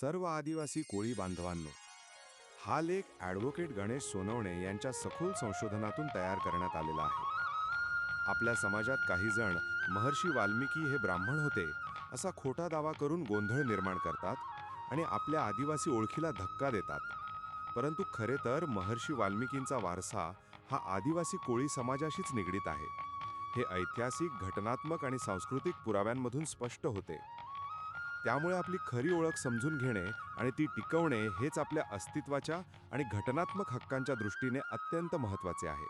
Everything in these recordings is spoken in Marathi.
सर्व आदिवासी कोळी बांधवांनो हा लेख ॲडव्होकेट गणेश सोनवणे यांच्या सखोल संशोधनातून तयार करण्यात आलेला आहे. आपल्या समाजात काही जण महर्षी वाल्मिकी हे ब्राह्मण होते असा खोटा दावा करून गोंधळ निर्माण करतात आणि आपल्या आदिवासी ओळखीला धक्का देतात. परंतु खरे तर महर्षी वाल्मिकींचा वारसा हा आदिवासी कोळी समाजाशीच निगडीत आहे. हे ऐतिहासिक घटनात्मक आणि सांस्कृतिक पुराव्यांमधून स्पष्ट होते. त्यामुळे आपली खरी ओळख समजून घेणे आणि ती टिकवणे हेच आपल्या अस्तित्वाच्या आणि घटनात्मक हक्कांच्या दृष्टीने अत्यंत महत्त्वाचे आहे.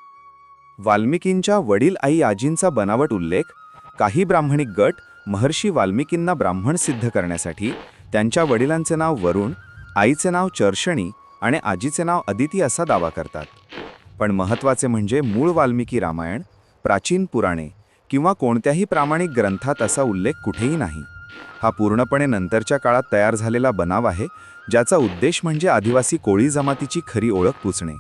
वाल्मिकींच्या वडील आई आजींचा बनावट उल्लेख काही ब्राह्मणिक गट महर्षी वाल्मिकींना ब्राह्मण सिद्ध करण्यासाठी त्यांच्या वडिलांचे नाव वरुण आईचे नाव चर्षणी आणि आजीचे नाव अदिती असा दावा करतात. पण महत्त्वाचे म्हणजे मूळ वाल्मिकी रामायण प्राचीन पुराणे किंवा कोणत्याही प्रामाणिक ग्रंथात असा उल्लेख कुठेही नाही. हा पूर्णपणे नंतरच्या काळात तयार झालेला बनाव आहे ज्याचा उद्देश म्हणजे आदिवासी कोळी जमातीची खरी ओळख पुचणे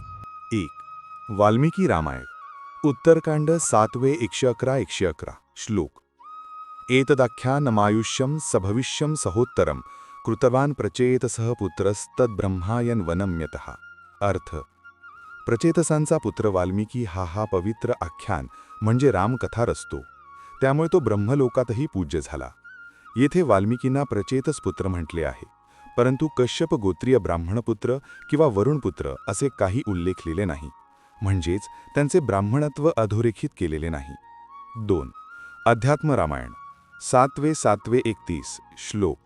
एक वाल्मिकी रामायण. उत्तरकांड सातवे एकशे अकरा एकशे अकरा श्लोक एतदाख्यानमायुष्यं सभविष्यम सहोत्तरं कृतवान प्रचेतसह पुत्रस्तद्ब्रह्मायन वनम्यतः. अर्थ. प्रचेतसांचा पुत्र वाल्मिकी हा हा पवित्र आख्यान म्हणजे रामकथा रचतो त्यामुळे तो ब्रह्मलोकातही पूज्य झाला. येथे वाल्मिकींना प्रचेतस पुत्र म्हटले आहे. परंतु कश्यप गोत्रीय ब्राह्मणपुत्र किंवा वरुणपुत्र असे काही उल्लेखलेले नाही. म्हणजेच त्यांचे ब्राह्मणत्व अधोरेखित केलेले नाही. दोन. अध्यात्म रामायण. सातवे सातवे एकतीस. श्लोक.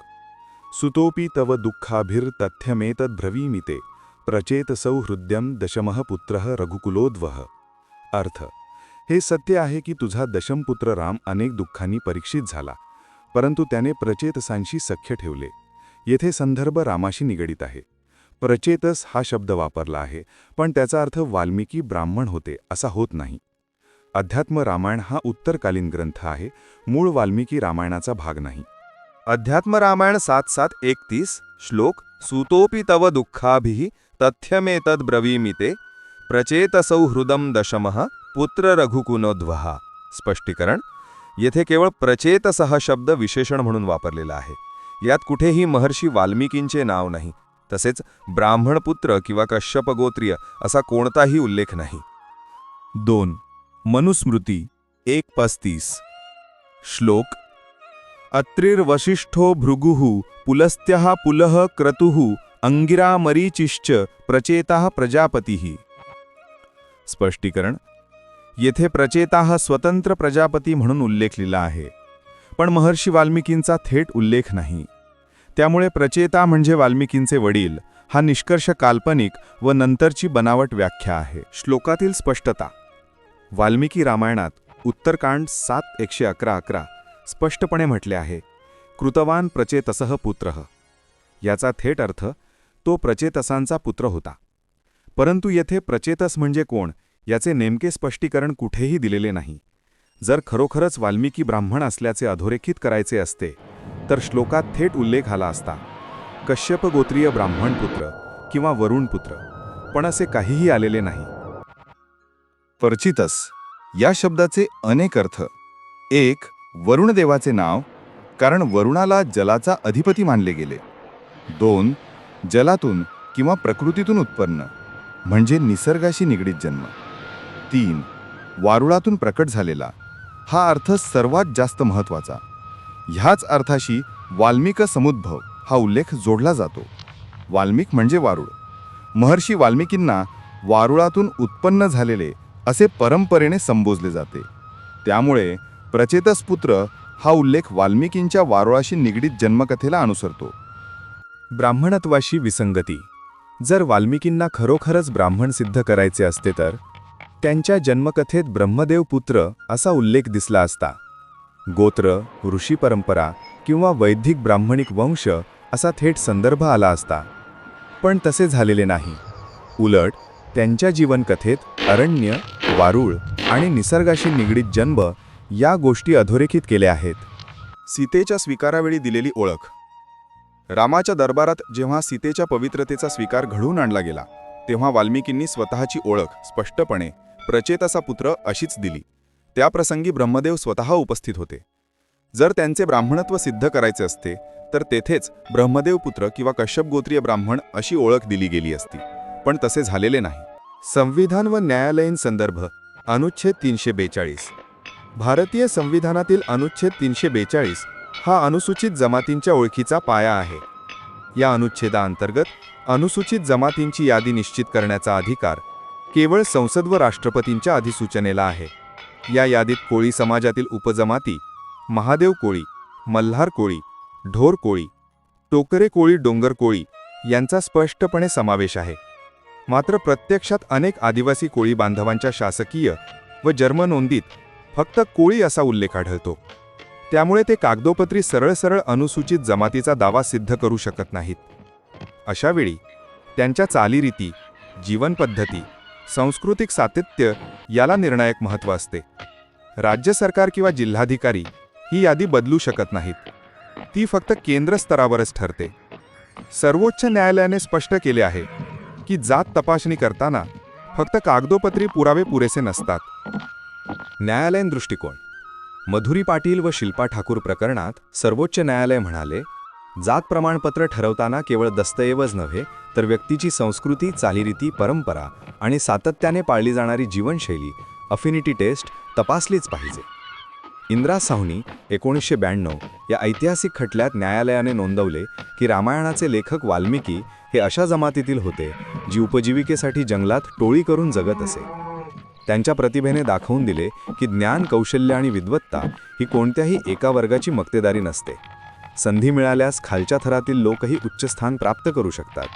सुतोपि तव दुःखाभिर्तथ्यमेतद्भ्रवीमिते प्रचेतसौ हृद्यम दशमः पुत्रः रघुकुलोद्वह अर्थ. हे सत्य आहे की तुझा दशमपुत्र राम अनेक दुःखांनी परीक्षित झाला. परंतु त्याने प्रचेतसांशी सख्य ठेवले. येथे संदर्भ रामाशी निगडीत आहे. प्रचेतस हा शब्द वापरला आहे पण त्याचा अर्थ वाल्मिकी ब्राह्मण होते असा होत नाही. अध्यात्म रामायण हा उत्तरकालीन ग्रंथ आहे मूळ वाल्मिकी रामायणाचा भाग नाही. अध्यात्म रामायण सात सात एकतीस श्लोक सुतोपि तव दुःखाभिः तथ्यमेतद् ब्रवीमिते प्रचेतसौ हृदम दशमः पुत्र रघुकुनोद्वहा स्पष्टीकरण येथे केवळ प्रचेतसह शब्द विशेषण म्हणून वापरलेला आहे. यात कुठेही महर्षी वाल्मिकींचे नाव नाही तसेच ब्राह्मणपुत्र किंवा कश्यपगोत्रीय असा कोणताही उल्लेख नाही. दोन मनुस्मृती एक पस्तीस. श्लोक अत्रिर्वशिष्ठो भृगुः पुलस्त्यः पुलः क्रतुः अंगिरामरीचिश्च प्रचेता प्रचेताः प्रजापतीः. स्पष्टीकरण येथे प्रचेता हा स्वतंत्र प्रजापती म्हणून उल्लेखलेला आहे. पण महर्षी वाल्मिकींचा थेट उल्लेख नाही. त्यामुळे प्रचेता म्हणजे वाल्मिकींचे वडील हा निष्कर्ष काल्पनिक व नंतरची बनावट व्याख्या आहे. श्लोकातील स्पष्टता. वाल्मिकी रामायणात उत्तरकांड सात एकशे अकरा अकरा स्पष्टपणे म्हटले आहे. कृतवान प्रचेतसह पुत्र. याचा थेट अर्थ तो प्रचेतसांचा पुत्र होता. परंतु येथे प्रचेतस म्हणजे कोण? याचे नेमके स्पष्टीकरण कुठेही दिलेले नाही. जर खरोखरच वाल्मिकी ब्राह्मण असल्याचे अधोरेखित करायचे असते तर श्लोकात थेट उल्लेख आला असता. कश्यप गोत्रीय ब्राह्मण पुत्र किंवा वरुण पुत्र पण असे काहीही आलेले नाही. परचितस या शब्दाचे अनेक अर्थ. एक वरुणदेवाचे नाव कारण वरुणाला जलाचा अधिपती मानले गेले. दोन जलातून किंवा प्रकृतीतून उत्पन्न म्हणजे निसर्गाशी निगडीत जन्म. तीन वारुळातून प्रकट झालेला हा अर्थ सर्वात जास्त महत्त्वाचा. ह्याच अर्थाशी वाल्मिक समुद्भव हा उल्लेख जोडला जातो. वाल्मिक म्हणजे वारुळ. महर्षी वाल्मिकींना वारुळातून उत्पन्न झालेले असे परंपरेने संबोधले जाते. त्यामुळे प्रचेतस पुत्र हा उल्लेख वाल्मिकींच्या वारुळाशी निगडीत जन्मकथेला अनुसरतो. ब्राह्मणत्वाशी विसंगती. जर वाल्मिकींना खरोखरच ब्राह्मण सिद्ध करायचे असते तर त्यांच्या जन्मकथेत ब्रह्मदेव पुत्र असा उल्लेख दिसला असता. गोत्र ऋषी परंपरा किंवा वैदिक ब्राह्मणिक वंश असा थेट संदर्भ आला असता. पण तसे झालेले नाही. उलट त्यांच्या जीवनकथेत अरण्य वारुळ आणि निसर्गाशी निगडीत जन्म या गोष्टी अधोरेखित केल्या आहेत. सीतेच्या स्वीकारावेळी दिलेली ओळख. रामाच्या दरबारात जेव्हा सीतेच्या पवित्रतेचा स्वीकार घडवून आणला गेला तेव्हा वाल्मिकींनी स्वतःची ओळख स्पष्टपणे प्रचेतसा पुत्र अशीच दिली. त्या प्रसंगी ब्रह्मदेव स्वतः उपस्थित होते. जर त्यांचे ब्राह्मणत्व सिद्ध करायचे असते तर तेथेच ब्रह्मदेव पुत्र किंवा कश्यप गोत्रीय ब्राह्मण अशी ओळख दिली गेली असती. पण तसे झालेले नाही. संविधान व न्यायालयीन संदर्भ अनुच्छेद तीनशे बेचाळीस. भारतीय संविधानातील अनुच्छेद तीनशे बेचाळीस हा अनुसूचित जमातींच्या ओळखीचा पाया आहे. या अनुच्छेदाअंतर्गत अनुसूचित जमातींची यादी निश्चित करण्याचा अधिकार केवळ संसद व राष्ट्रपतींच्या अधिसूचनेला आहे. या यादीत कोळी समाजातील उपजमाती महादेव कोळी मल्हार कोळी ढोर कोळी टोकरे कोळी डोंगर कोळी यांचा स्पष्टपणे समावेश आहे. मात्र प्रत्यक्षात अनेक आदिवासी कोळी बांधवांच्या शासकीय व जन्म नोंदीत फक्त कोळी असा उल्लेख आढळतो. त्यामुळे ते कागदोपत्री सरळ सरळ अनुसूचित जमातीचा दावा सिद्ध करू शकत नाहीत. अशावेळी त्यांच्या चालीरीती जीवनपद्धती सांस्कृतिक सातत्य याला निर्णायक महत्त्व असते. राज्य सरकार किंवा जिल्हाधिकारी ही यादी बदलू शकत नाहीत. ती फक्त केंद्र स्तरावरच ठरते. सर्वोच्च न्यायालयाने स्पष्ट केले आहे की जात तपासणी करताना फक्त कागदोपत्री पुरावे पुरेसे नसतात. न्यायालयीन दृष्टिकोन. मधुरी पाटील व शिल्पा ठाकूर प्रकरणात सर्वोच्च न्यायालय म्हणाले जात प्रमाणपत्र ठरवताना केवळ दस्तऐवज नव्हे तर व्यक्तीची संस्कृती चालीरीती परंपरा आणि सातत्याने पाळली जाणारी जीवनशैली अफिनिटी टेस्ट तपासलीच पाहिजे. इंद्रा साहनी एकोणीसशे ब्याण्णव या ऐतिहासिक खटल्यात न्यायालयाने नोंदवले की रामायणाचे लेखक वाल्मिकी हे अशा जमातीतील होते जी उपजीविकेसाठी जंगलात टोळी करून जगत असे. त्यांच्या प्रतिभेने दाखवून दिले की ज्ञान कौशल्य आणि विद्वत्ता ही कोणत्याही एका वर्गाची मक्तेदारी नसते. संधी मिळाल्यास खालच्या थरातील लोकही उच्च स्थान प्राप्त करू शकतात.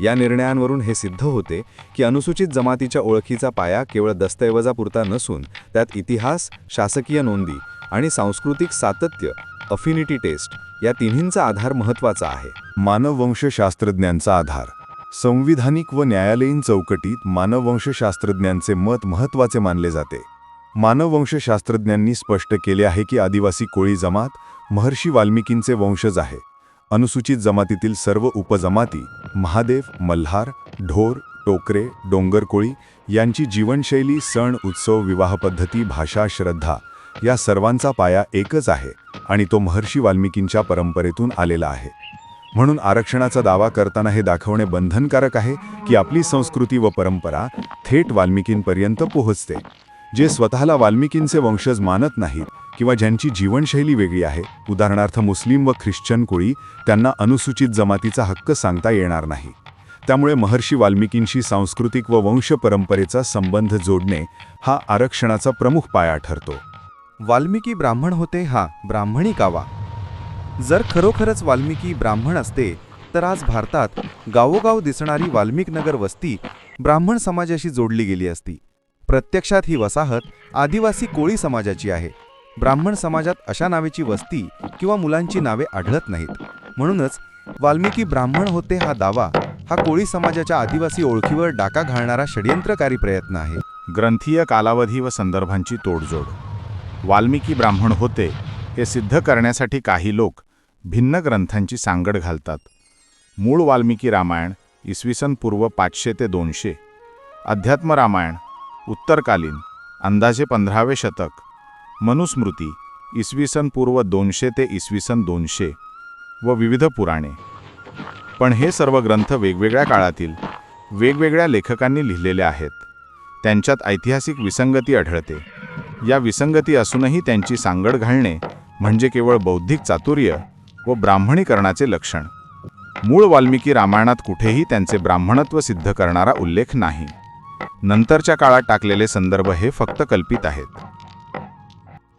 या निर्णयांवरून हे सिद्ध होते की अनुसूचित जमातीच्या ओळखीचा पाया केवळ दस्तऐवजापुरता नसून त्यात इतिहास शासकीय नोंदी आणि सांस्कृतिक सातत्य अफिनिटी टेस्ट या तिन्हींचा आधार महत्त्वाचा आहे. मानववंशशास्त्रज्ञांचा आधार. संविधानिक व न्यायालयीन चौकटीत मानववंशशास्त्रज्ञांचे मत महत्त्वाचे मानले जाते. मानववंशशास्त्रज्ञांनी स्पष्ट केले आहे की आदिवासी कोळी जमात महर्षी वाल्मिकींचे वंशज आहे. अनुसूचित जमातीतील सर्व उपजमाती महादेव मल्हार ढोर टोकरे डोंगरकोळी यांची जीवनशैली सण उत्सव विवाहपद्धती भाषा श्रद्धा या सर्वांचा पाया एकच आहे आणि तो महर्षी वाल्मिकींच्या परंपरेतून आलेला आहे. म्हणून आरक्षणाचा दावा करताना हे दाखवणे बंधनकारक आहे की आपली संस्कृती व परंपरा थेट वाल्मिकींपर्यंत पोहोचते. जे स्वतःला वाल्मिकींचे वंशज मानत नाहीत किंवा ज्यांची जीवनशैली वेगळी आहे उदाहरणार्थ मुस्लिम व ख्रिश्चन कोळी त्यांना अनुसूचित जमातीचा हक्क सांगता येणार नाही. त्यामुळे महर्षी वाल्मिकींशी सांस्कृतिक व वंश परंपरेचा संबंध जोडणे हा आरक्षणाचा प्रमुख पाया ठरतो. वाल्मिकी ब्राह्मण होते हा ब्राह्मणी कावा. जर खरोखरच वाल्मिकी ब्राह्मण असते तर आज भारतात गावोगाव दिसणारी वाल्मिकनगर वस्ती ब्राह्मण समाजाशी जोडली गेली असती. प्रत्यक्षात ही वसाहत आदिवासी कोळी समाजाची आहे. ब्राह्मण समाजात अशा नावेची वस्ती किंवा मुलांची नावे आढळत नाहीत. म्हणूनच वाल्मिकी ब्राह्मण होते हा दावा हा कोळी समाजाच्या आदिवासी ओळखीवर डाका घालणारा षड्यंत्रकारी प्रयत्न आहे. ग्रंथीय कालावधी व संदर्भांची तोडजोड. वाल्मिकी ब्राह्मण होते हे सिद्ध करण्यासाठी काही लोक भिन्न ग्रंथांची सांगड घालतात. मूळ वाल्मिकी रामायण इसवी सन पूर्व पाचशे ते दोनशे. अध्यात्म रामायण उत्तरकालीन अंदाजे पंधरावे शतक. मनुस्मृती इसवी सन पूर्व दोनशे ते इसवी सन दोनशे व विविध पुराणे. पण हे सर्व ग्रंथ वेगवेगळ्या काळातील वेगवेगळ्या लेखकांनी लिहिलेले आहेत. त्यांच्यात ऐतिहासिक विसंगती आढळते. या विसंगती असूनही त्यांची सांगड घालणे म्हणजे केवळ बौद्धिक चातुर्य व ब्राह्मणीकरणाचे लक्षण. मूळ वाल्मिकी रामायणात कुठेही त्यांचे ब्राह्मणत्व सिद्ध करणारा उल्लेख नाही. नंतरच्या काळात टाकलेले संदर्भ हे फक्त कल्पित आहेत.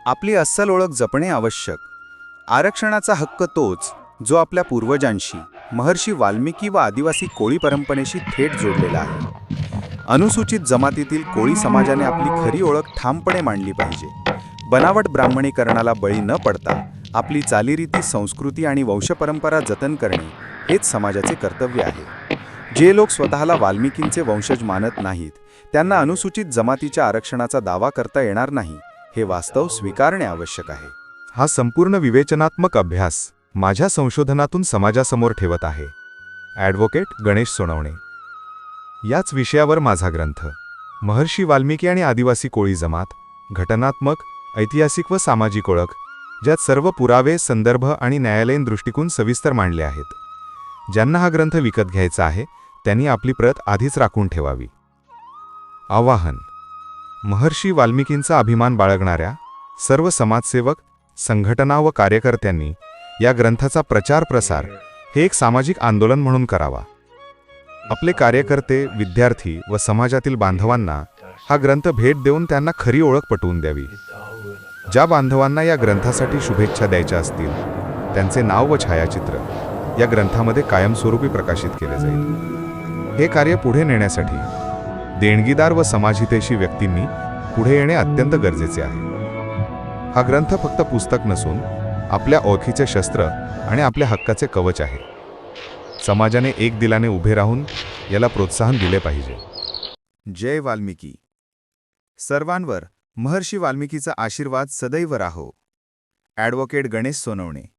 आपली अस्सल ओळख जपणे आवश्यक. आरक्षणाचा हक्क तोच जो आपल्या पूर्वजांशी महर्षी वाल्मिकी व आदिवासी कोळी परंपरेशी थेट जोडलेला आहे. अनुसूचित जमातीतील कोळी समाजाने आपली खरी ओळख ठामपणे मांडली पाहिजे. बनावट ब्राह्मणीकरणाला बळी न पडता आपली चालीरीती संस्कृती आणि वंशपरंपरा जतन करणे हेच समाजाचे कर्तव्य आहे. जे लोक स्वतःला वाल्मिकींचे वंशज मानत नाहीत त्यांना अनुसूचित जमातीच्या आरक्षणाचा दावा करता येणार नाही हे वास्तव स्वीकारणे आवश्यक आहे. हा संपूर्ण विवेचनात्मक अभ्यास माझ्या संशोधनातून समाजासमोर ठेवत आहे. ॲडव्होकेट गणेश सोनवणे. याच विषयावर माझा ग्रंथ महर्षी वाल्मिकी आणि आदिवासी कोळी जमात घटनात्मक ऐतिहासिक व सामाजिक ओळख ज्यात सर्व पुरावे संदर्भ आणि न्यायालयीन दृष्टिकोन सविस्तर मांडले आहेत. ज्यांना हा ग्रंथ विकत घ्यायचा आहे त्यांनी आपली प्रत आधीच राखून ठेवावी. आवाहन. महर्षी वाल्मिकींचा अभिमान बाळगणाऱ्या सर्व समाजसेवक संघटना व कार्यकर्त्यांनी या ग्रंथाचा प्रचार प्रसार हे एक सामाजिक आंदोलन म्हणून करावा. आपले कार्यकर्ते विद्यार्थी व समाजातील बांधवांना हा ग्रंथ भेट देऊन त्यांना खरी ओळख पटवून द्यावी. ज्या बांधवांना या ग्रंथासाठी शुभेच्छा द्यायच्या असतील त्यांचे नाव व छायाचित्र या ग्रंथामध्ये कायमस्वरूपी प्रकाशित केले जाईल. हे कार्य पुढे नेण्यासाठी देणगीदार व समाजहितेशी व्यक्तींनी पुढे येणे अत्यंत गरजेचे आहे. हा ग्रंथ फक्त पुस्तक नसून आपल्या ओळखीचे शस्त्र आणि आपल्या हक्काचे कवच आहे. समाजाने एक दिलाने उभे राहून याला प्रोत्साहन दिले पाहिजे. जय वाल्मिकी. सर्वांवर महर्षी वाल्मिकीचा आशीर्वाद सदैव राहो. ॲडव्होकेट गणेश सोनवणे.